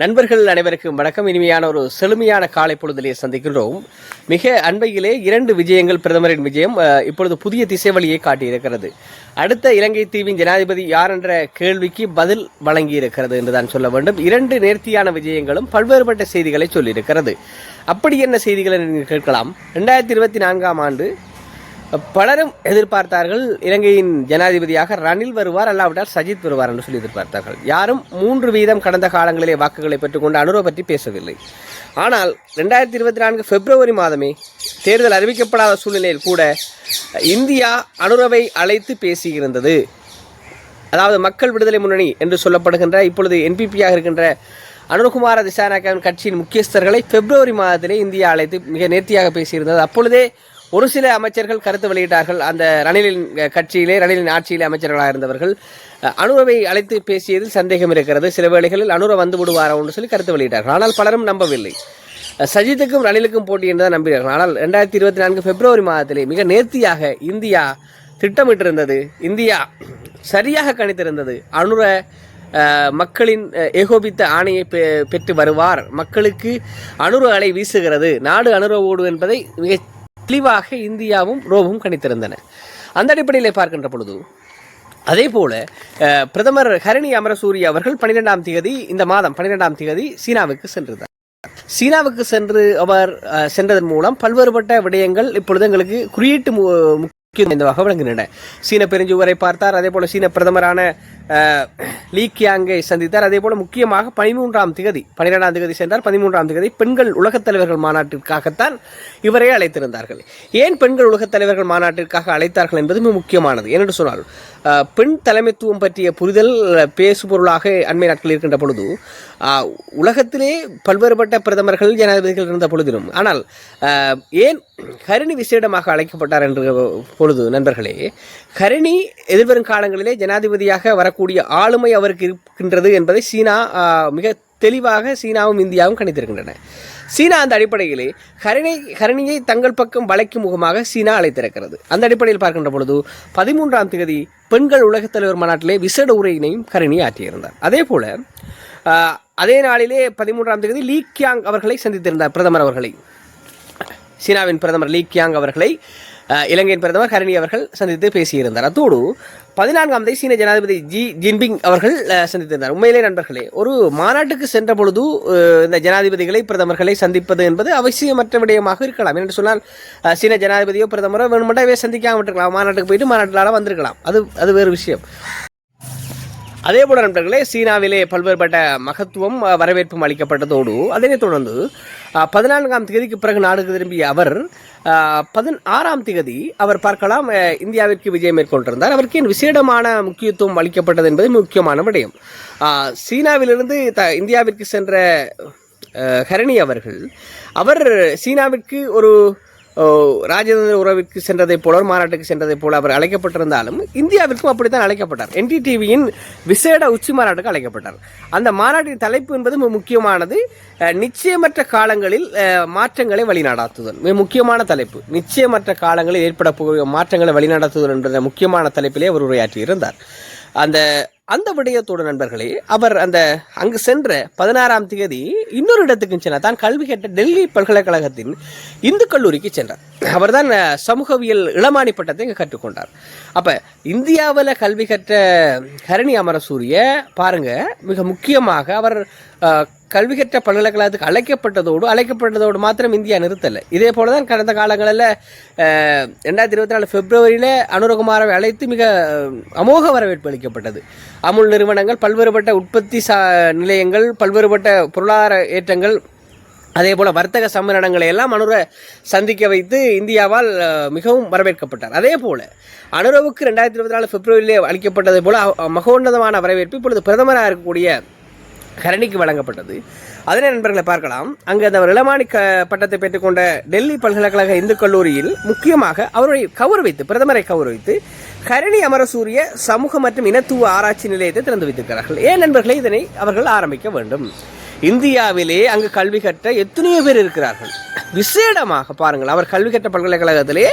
நண்பர்கள் அனைவருக்கும் வணக்கம். இனிமையான ஒரு செழுமையான காலை பொழுதிலே சந்திக்கின்றோம். மிக அண்மையிலே இரண்டு விஜயங்கள் பிரதமரின் விஜயம் இப்பொழுது புதிய திசை வழியை காட்டியிருக்கிறது. அடுத்த இலங்கை தீவின் ஜனாதிபதி யார் என்ற கேள்விக்கு பதில் வழங்கியிருக்கிறது என்றுதான் சொல்ல வேண்டும். இரண்டு நேர்த்தியான விஜயங்களும் பல்வேறுபட்ட செய்திகளை சொல்லியிருக்கிறது. அப்படி என்ன செய்திகள் நீங்கள் கேட்கலாம்? ரெண்டாயிரத்தி இருபத்தி நான்காம் ஆண்டு பலரும் எதிர்பார்த்தார்கள். இலங்கையின் ஜனாதிபதியாக ரணில் வருவார் அல்லாவிட்டால் சஜித் வருவார் என்று சொல்லி எதிர்பார்த்தார்கள். யாரும் மூன்று வீதம் கடந்த காலங்களிலே வாக்குகளை பெற்றுக்கொண்டு அனுரவ பற்றி பேசவில்லை. ஆனால் ரெண்டாயிரத்தி இருபத்தி நான்கு பிப்ரவரி மாதமே தேர்தல் அறிவிக்கப்படாத சூழ்நிலையில் கூட இந்தியா அனுரவை அழைத்து பேசியிருந்தது. அதாவது மக்கள் விடுதலை முன்னணி என்று சொல்லப்படுகின்ற இப்பொழுது என்பிபியாக இருக்கின்ற அனுரகுமார திசாநாயக்கன் கட்சியின் முக்கியஸ்தர்களை பிப்ரவரி மாதத்திலே இந்தியா அழைத்து மிக நேர்த்தியாக பேசியிருந்தது. அப்பொழுதே ஒரு சில அமைச்சர்கள் கருத்து வெளியிட்டார்கள். அந்த ரணிலின் கட்சியிலே ரணிலின் ஆட்சியிலே அமைச்சர்களாக இருந்தவர்கள் அனுரவை அழைத்து பேசியதில் சந்தேகம் இருக்கிறது. சில வேளைகளில் அனுர வந்து விடுவாரா என்று சொல்லி கருத்து வெளியிட்டார்கள். ஆனால் பலரும் நம்பவில்லை. சஜித்துக்கும் ரணிலுக்கும் போட்டி என்றுதான் நம்பினார்கள் ஆனால் ரெண்டாயிரத்தி இருபத்தி நான்கு பிப்ரவரி மாதத்திலே மிக நேர்த்தியாக இந்தியா திட்டமிட்டிருந்தது. இந்தியா சரியாக கணித்திருந்தது. அனுர மக்களின் ஏகோபித்த ஆணையை பெ- பெற்று வருவார். மக்களுக்கு அனுர அலை வீசுகிறது. நாடு அனுரவோடு என்பதை மிக தெளிவாக இந்தியாவும் ரோவும் கணித்திருந்தன. அந்த அடிப்படையில் பார்க்கின்ற பொழுது அதே போல அஹ், பிரதமர் ஹரணி அமரசூரி அவர்கள் பன்னிரெண்டாம் தேதி இந்த மாதம் பன்னிரெண்டாம் தேதி சீனாவுக்கு சென்றிருந்தார் சீனாவுக்கு சென்று அவர் அஹ், சென்றதன் மூலம் பல்வேறுபட்ட விடயங்கள் இப்பொழுது எங்களுக்கு குறியீட்டு மு- முக்கியம் வாய்ந்ததாக விளங்குகின்றன. சீன பெருஞ்சுவரை பார்த்தார் அதே போல சீன பிரதமரான அஹ், லீ கியாங்கை சந்தித்தார். அதே போல் முக்கியமாக பதிமூன்றாம் திகதி பன்னிரெண்டாம் திகதி சென்றார். பதிமூன்றாம் திகதி பெண்கள் உலகத் தலைவர்கள் மாநாட்டிற்காகத்தான் இவரை அழைத்திருந்தார்கள். ஏன் பெண்கள் உலகத் தலைவர்கள் மாநாட்டிற்காக அழைத்தார்கள் என்பது மிக முக்கியமானது. ஏனென்று சொன்னால் பெண் தலைமைத்துவம் பற்றிய புரிதல் பேசுபொருளாக அண்மை நாட்கள் இருக்கின்ற பொழுது உலகத்திலே பல்வேறுபட்ட பிரதமர்கள் ஜனாதிபதிகள் இருந்த பொழுதிலும் ஆனால் ஏன் ஹரிணி விசேடமாக அழைக்கப்பட்டார் என்ற பொழுது நண்பர்களே ஹரிணி எதிர்வரும் காலங்களிலே ஜனாதிபதியாக வரக்கூடிய ஆளுமை அவருக்கு இருக்கின்றது என்பதை சீனா மிக தெளிவாக சீனாவும் இந்தியாவும் கணித்திருக்கின்றன. சீனா அந்த அடிப்படையிலே ஹரிணை ஹரிணியை தங்கள் பக்கம் வளைக்கும் முகமாக சீனா அழைத்திருக்கிறது. அந்த அடிப்படையில் பார்க்கின்ற பொழுது பதிமூன்றாம் தேதி பெண்கள் உலகத் தலைவர் மாநாட்டிலே விசேட உரையினையும் ஹரிணி ஆற்றியிருந்தார். அதே போல அதே நாளிலே பதிமூன்றாம் தேதி லீ கியாங் அவர்களை சந்தித்திருந்தார் பிரதமர் அவர்களை. சீனாவின் பிரதமர் லீ கியாங் அவர்களை இலங்கையின் பிரதமர் ஹரணி அவர்கள் சந்தித்து பேசியிருந்தார். அத்தோடு பதினான்காம் தேதி சீன ஜனாதிபதி ஜி ஜின்பிங் அவர்கள் சந்தித்திருந்தார். உண்மையிலே நண்பர்களே ஒரு மாநாட்டுக்கு சென்ற பொழுது இந்த ஜனாதிபதிகளை பிரதமர்களை சந்திப்பது என்பது அவசியமற்ற விடயமாக இருக்கலாம். என்று சொன்னால் சீன ஜனாதிபதியோ பிரதமரோ வேணுமெண்டாவே சந்திக்காம விட்டுருக்கலாம். மாநாட்டுக்கு போயிட்டு மாநாட்டில் வந்திருக்கலாம். அது அது வேறு விஷயம். அதே போல நண்பர்களே சீனாவிலே பல்வேறுபட்ட மகத்துவம் வரவேற்பும் அளிக்கப்பட்டதோடு அதனைத் தொடர்ந்து பதினான்காம் தேதிக்கு பிறகு நாடுக்கு திரும்பிய அவர் பதினாறாம் தேதி அவர் பார்க்கலாம் இந்தியாவிற்கு விஜயம் மேற்கொண்டிருந்தார். அவருக்கு ஏன் விசேடமான முக்கியத்துவம் அளிக்கப்பட்டது என்பது முக்கியமான விடயம். சீனாவிலிருந்து த இந்தியாவிற்கு சென்ற ஹரணி அவர்கள் அவர் சீனாவிற்கு ஒரு ராஜேந்திர உறவிற்கு சென்றதைப் போல ஒரு மாநாட்டுக்கு சென்றதைப் போல அவர் அழைக்கப்பட்டிருந்தாலும் இந்தியாவிற்கும் அப்படித்தான் அழைக்கப்பட்டார். என்டிடிவியின் விசேட உச்சி மாநாட்டுக்கு அழைக்கப்பட்டார். அந்த மாநாட்டின் தலைப்பு என்பது மிக முக்கியமானது. நிச்சயமற்ற காலங்களில் மாற்றங்களை வழிநடாத்துதல். மிக முக்கியமான தலைப்பு. நிச்சயமற்ற காலங்களில் ஏற்பட மாற்றங்களை வழிநடத்துதல் என்ற முக்கியமான தலைப்பிலே அவர் உரையாற்றியிருந்தார். அந்த அந்த விடயத்தோட நண்பர்களே அவர் அந்த அங்கு சென்ற பதினாறாம் தேதி இன்னொரு இடத்துக்கு சென்றார். தான் கல்வி கேட்ட டெல்லி பல்கலைக்கழகத்தின் இந்து கல்லூரிக்கு சென்றார். அவர்தான் தான் சமூகவியல் இளமானி பட்டத்தை இங்கே கற்றுக்கொண்டார். அப்போ இந்தியாவில் கல்வி கற்ற ஹரணி அமரசூரிய பாருங்க மிக முக்கியமாக அவர் கல்வி கற்ற பல்கலைக்கழகத்துக்கு அழைக்கப்பட்டதோடு அழைக்கப்பட்டதோடு மாத்திரம் இந்தியா நிறுத்தலை. இதே போல தான் கடந்த காலங்களில் ரெண்டாயிரத்தி இருபத்தி நாலு பிப்ரவரியில் அனுரகுமாரை அழைத்து மிக அமோக வரவேற்பு அளிக்கப்பட்டது. அமுல் நிறுவனங்கள் பல்வேறுபட்ட உற்பத்தி சா நிலையங்கள் பல்வேறுபட்ட பொருளாதார ஏற்றங்கள் அதே போல் வர்த்தக சம்மேளனங்களை எல்லாம் அனுரை சந்திக்க வைத்து இந்தியாவால் மிகவும் வரவேற்கப்பட்டார். அதே போல அனுரவுக்கு ரெண்டாயிரத்தி இருபத்தி நாலு பிப்ரவரியிலே அளிக்கப்பட்டதை போல மகோன்னதமான வரவேற்பு இப்பொழுது பிரதமராக இருக்கக்கூடிய கரணிக்கு வழங்கப்பட்டது. அதனை நண்பர்களை பார்க்கலாம். அங்கு அந்த இளமானி க பட்டத்தை பெற்றுக்கொண்ட டெல்லி பல்கலைக்கழக இந்து கல்லூரியில் முக்கியமாக அவரை கௌரவித்து பிரதமரை கௌரவித்து கரணி அமரசூரிய சமூக மற்றும் இனத்துவ ஆராய்ச்சி நிலையத்தை திறந்து வைத்திருக்கிறார்கள். ஏன் நண்பர்களே இதனை அவர்கள் ஆரம்பிக்க வேண்டும். இந்தியாவிலே அங்கு கல்வி கற்ற எத்தனையோ பேர் இருக்கிறார்கள். விசேடமாக பாருங்கள் அவர் கல்வி கற்ற பல்கலைக்கழகத்திலே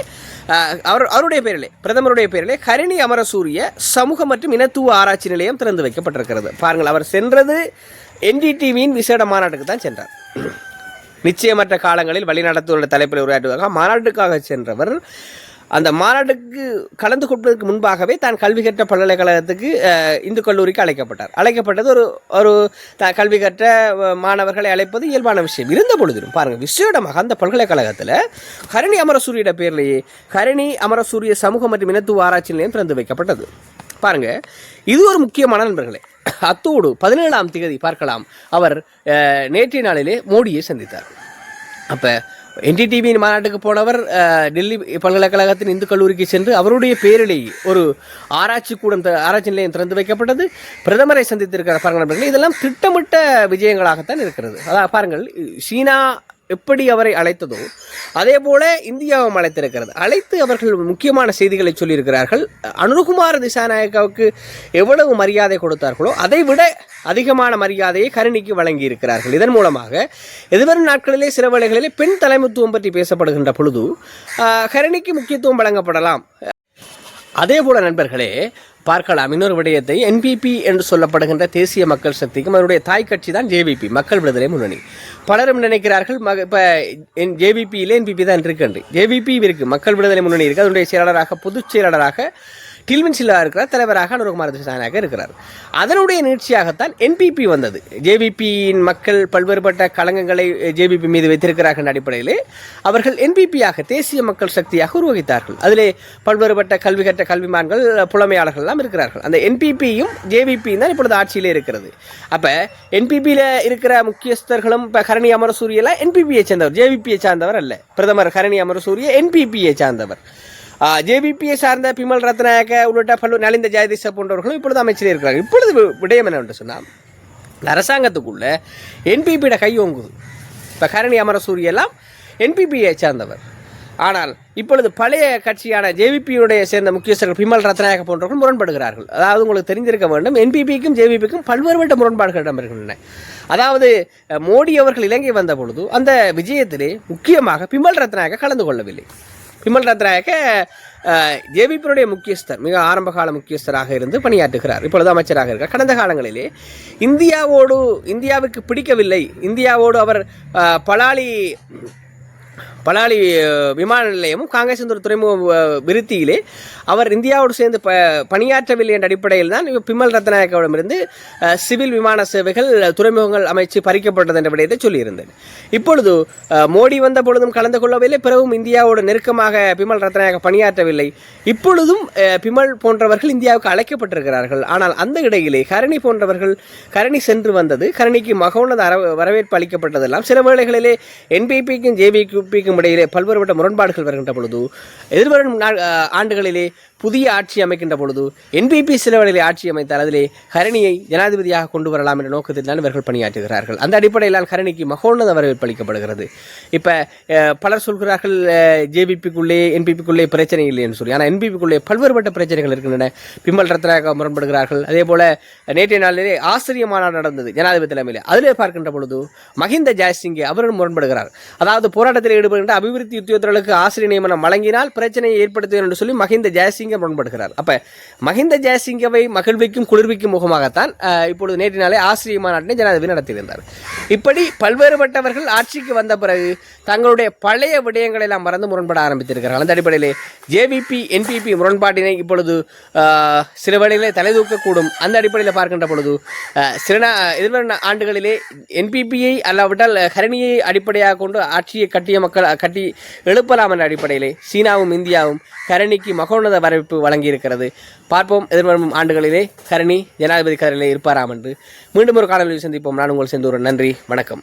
அவர் அவருடைய பேரிலே பிரதமருடைய பேரிலே கரிணி அமரசூரிய சமூக மற்றும் இனத்துவ ஆராய்ச்சி நிலையம் திறந்து வைக்கப்பட்டிருக்கிறது. பாருங்கள் அவர் சென்றது என்டிடிவியின் விசேட மாநாட்டுக்கு தான் சென்றார். நிச்சயமற்ற காலங்களில் வழிநடத்துவதோட தலைப்பில் உரையாற்றுவதாக மாநாட்டுக்காக சென்றவர் அந்த மாநாட்டுக்கு கலந்து கொள்வதற்கு முன்பாகவே தான் கல்வி கற்ற பல்கலைக்கழகத்துக்கு இந்து கல்லூரிக்கு அழைக்கப்பட்டார். அழைக்கப்பட்டது ஒரு ஒரு த கல்வி கற்ற மாணவர்களை அழைப்பது இயல்பான விஷயம். இருந்த பொழுதிலும் பாருங்கள் விசேடமாக அந்த பல்கலைக்கழகத்தில் கரணி அமரசூரியோட பேர்லேயே கரணி அமரசூரிய சமூக மற்றும் இனத்துவ ஆராய்ச்சி நிலையம் திறந்து வைக்கப்பட்டது. பாருங்க இது ஒரு முக்கியமான நண்பர்களே. அத்தோடு பதினேழாம் திகதி பார்க்கலாம். அவர் நேற்றைய நாளிலே மோடியை சந்தித்தார். அப்போ என்டிடிவியின் மாநாட்டுக்கு போனவர் டெல்லி பல்கலைக்கழகத்தின் இந்து கல்லூரிக்கு சென்று அவருடைய பேரிலேயே ஒரு ஆராய்ச்சி கூடம் ஆராய்ச்சி நிலையம் திறந்து வைக்கப்பட்டது. பிரதமரை சந்தித்திருக்கிற பாருங்கள் இதெல்லாம் திட்டமிட்ட விஜயங்களாகத்தான் இருக்கிறது. அதான் பாருங்கள் சீனா எப்படி அவரை அழைத்ததோ அதே போல இந்தியாவும் அழைத்திருக்கிறது. அழைத்து அவர்கள் முக்கியமான செய்திகளை சொல்லியிருக்கிறார்கள். அனுகுமார் திசாநாயக்காவுக்கு எவ்வளவு மரியாதை கொடுத்தார்களோ அதை விட அதிகமான மரியாதையை கருணிக்கு வழங்கி இருக்கிறார்கள் இதன் மூலமாக எதிர்வரும் நாட்களிலே சில வேளைகளிலே பெண் தலைமைத்துவம் பற்றி பேசப்படுகின்ற பொழுது கருணிக்கு முக்கியத்துவம் வழங்கப்படலாம். அதே போல நண்பர்களே பார்க்கலாம். இன்னொரு விடயத்தை என்பிபி என்று சொல்லப்படுகின்ற தேசிய மக்கள் சக்திக்கும் அதனுடைய தாய் கட்சி தான் ஜேவிபி மக்கள் விடுதலை முன்னணி. பலரும் நினைக்கிறார்கள் மக இப்போ என் ஜேவிபியில் என்பிபி தான் இருக்குன்று ஜேவிபி இருக்குது மக்கள் விடுதலை முன்னணி இருக்குது அதனுடைய செயலாளராக பொதுச் செயலாளராக டில்வின் சில்லா இருக்கிறார் தலைவராக அனுரகுமார் திசானாக இருக்கிறார். அதனுடைய நீட்சியாகத்தான் என்பிபி வந்தது. ஜேவிபியின் மக்கள் பல்வேறுபட்ட களங்கங்களை ஜேபிபி மீது வைத்திருக்கிறார்கள் என்ற அடிப்படையிலே. அவர்கள் என்பிபியாக தேசிய மக்கள் சக்தியாக உருவகித்தார்கள். அதிலே பல்வேறுபட்ட கல்வி கற்ற கல்விமான்கள் புலமையாளர்கள் எல்லாம் இருக்கிறார்கள். அந்த என்பிபியும் ஜேபிபியும் தான் இப்பொழுது ஆட்சியிலே இருக்கிறது. அப்போ என்பிபியில் இருக்கிற முக்கியஸ்தர்களும் இப்போ கரணி அமரசூரியெல்லாம் என்பிபியை சேர்ந்தவர். ஜேவிபியை சார்ந்தவர் அல்ல. பிரதமர் கரணி அமரசூரிய என்பிபியை சார்ந்தவர். ஜேபிபியை சார்ந்த பிமல் ரத்நாயக்க உள்ளிட்ட பல்லு நலிந்த ஜெயதிச போன்றவர்களும் இப்பொழுது அமைச்சர் இருக்கிறாங்க இப்பொழுது விடயம் என்னவென்று சொன்னால் அரசாங்கத்துக்குள்ள என்பிபியோட கை ஓங்குது. இப்போ கரணி அமரசூரியெல்லாம் என்பிபியை சார்ந்தவர். ஆனால் இப்பொழுது பழைய கட்சியான ஜேவிபியுடைய சேர்ந்த முக்கியஸ்தர்கள் பிமல் ரத்நாயக போன்றவர்கள் முரண்படுகிறார்கள். அதாவது உங்களுக்கு தெரிந்திருக்க வேண்டும் என்பிபிக்கும் ஜேவிபிக்கும் பல்வேறுபட்ட முரண்பாடுகள் இடம்பெறுகின்றன. அதாவது மோடி அவர்கள் இலங்கை வந்த பொழுது அந்த விஜயத்திலே முக்கியமாக பிமல் ரத்நாயக கலந்து கொள்ளவில்லை. விமல் ரத்ராயக்க ஜேவிபியினுடைய முக்கியஸ்தர் மிக ஆரம்பகால முக்கியஸ்தராக இருந்து பணியாற்றுகிறார். இப்பொழுது அமைச்சராக இருக்கார் கடந்த காலங்களிலே இந்தியாவோடு இந்தியாவுக்கு பிடிக்கவில்லை. இந்தியாவோடு அவர் பலாலி பலாலி விமான நிலையமும் காங்கேசந்தூர் துறைமுக விருத்தியிலே அவர் இந்தியாவோடு சேர்ந்து ப பணியாற்றவில்லை என்ற அடிப்படையில் தான் பிமல் ரத்நாயக்கவிடமிருந்து சிவில் விமான சேவைகள் துறைமுகங்கள் அமைச்சு பறிக்கப்பட்டது என்ற விடயத்தை சொல்லியிருந்தேன் இப்பொழுது மோடி வந்த பொழுதும் கலந்து கொள்ளவில்லை பிறகும் இந்தியாவோடு நெருக்கமாக பிமல் ரத்நாயக்க பணியாற்றவில்லை. இப்பொழுதும் பிமல் போன்றவர்கள் இந்தியாவுக்கு அழைக்கப்பட்டிருக்கிறார்கள். ஆனால் அந்த இடையிலே கரணி போன்றவர்கள் கரணி சென்று வந்தது. கரணிக்கு மகோன்னத அர- வரவேற்பு அளிக்கப்பட்டதெல்லாம் சில வேளைகளிலே என்பிபிக்கும் ஜேபிபிக்கும் இடையிலே பல்வேறுபட்ட முரண்பாடுகள் வருகின்ற பொழுது எதிர்வரும் ஆண்டுகளிலே புதிய ஆட்சி அமைக்கின்ற பொழுது என்பிபி சில ஆட்சி அமைத்தால் அதிலே ஹரணியை ஜனாதிபதியாக கொண்டு வரலாம் என்ற நோக்கத்தில் தான் இவர்கள் பணியாற்றுகிறார்கள். அந்த அடிப்படையில் ஹரணிக்கு மகோன்னத வரவேற்பு அளிக்கப்படுகிறது. இப்போ பலர் சொல்கிறார்கள் ஜேபிபிக்குள்ளே என்பிபிக்குள்ளே பிரச்சனை இல்லை என்று சொல்லி. ஆனால் என்பிபிக்குள்ளே பல்வேறுபட்ட பிரச்சனைகள் இருக்கின்றன. பிம்மல் ரத்னாக முரண்படுகிறார்கள். அதே போல நேற்றைய நாளிலே ஆசிரிய மாநாடு நடந்தது ஜனாதிபதி தலைமையில். அதிலே பார்க்கின்ற பொழுது மஹிந்த ஜாய்சிங்கே அவரும் முரண்படுகிறார். அதாவது போராட்டத்தில் ஈடுபடுகின்ற அபிவிருத்தி உத்தியோகத்தர்களுக்கு ஆசிரியர் நியமனம் வழங்கினால் பிரச்சனையை ஏற்படுத்துவேன் என்று சொல்லி மஹிந்த ஜெயசிங்க முரண்படுகிறார். அப்போ மஹிந்த ஜெயசிங்கவை மகிழ்விக்கும் குளிர்விக்கும் முகமாகத்தான் இப்பொழுது நேற்று நாளே ஆசிரியர் மாநாட்டினை ஜனாதிபதி நடத்தியிருந்தார். இப்படி பல்வேறுபட்டவர்கள் ஆட்சிக்கு வந்த பிறகு தங்களுடைய பழைய விடயங்களை எல்லாம் மறந்து முரண்பட ஆரம்பித்திருக்கிறார்கள். அந்த அடிப்படையிலே ஜேவிபி என்பிபி முரண்பாட்டினை இப்பொழுது சில வேளைகளிலே தலைதூக்கக்கூடும் அந்த அடிப்படையில் பார்க்கின்ற பொழுது சில எதிர்வரும் ஆண்டுகளிலே என்பிபியை அல்லாவிட்டால் ஹரிணியை அடிப்படையாக கொண்டு ஆட்சியை கட்டிய மக்கள் கட்டி எழுப்பலாம் என்ற அடிப்படையிலே சீனாவும் இந்தியாவும் கரணிக்கு மகோன்னத வரவேற்பு வழங்கியிருக்கிறது. பார்ப்போம் எதிர்வரும் ஆண்டுகளிலே கரணி ஜனாதிபதி கரணியிலே இருப்பாராம் என்று. மீண்டும் ஒரு காணொலியில் சந்திப்போம். நான் உங்கள் செந்தூரன். நன்றி வணக்கம்.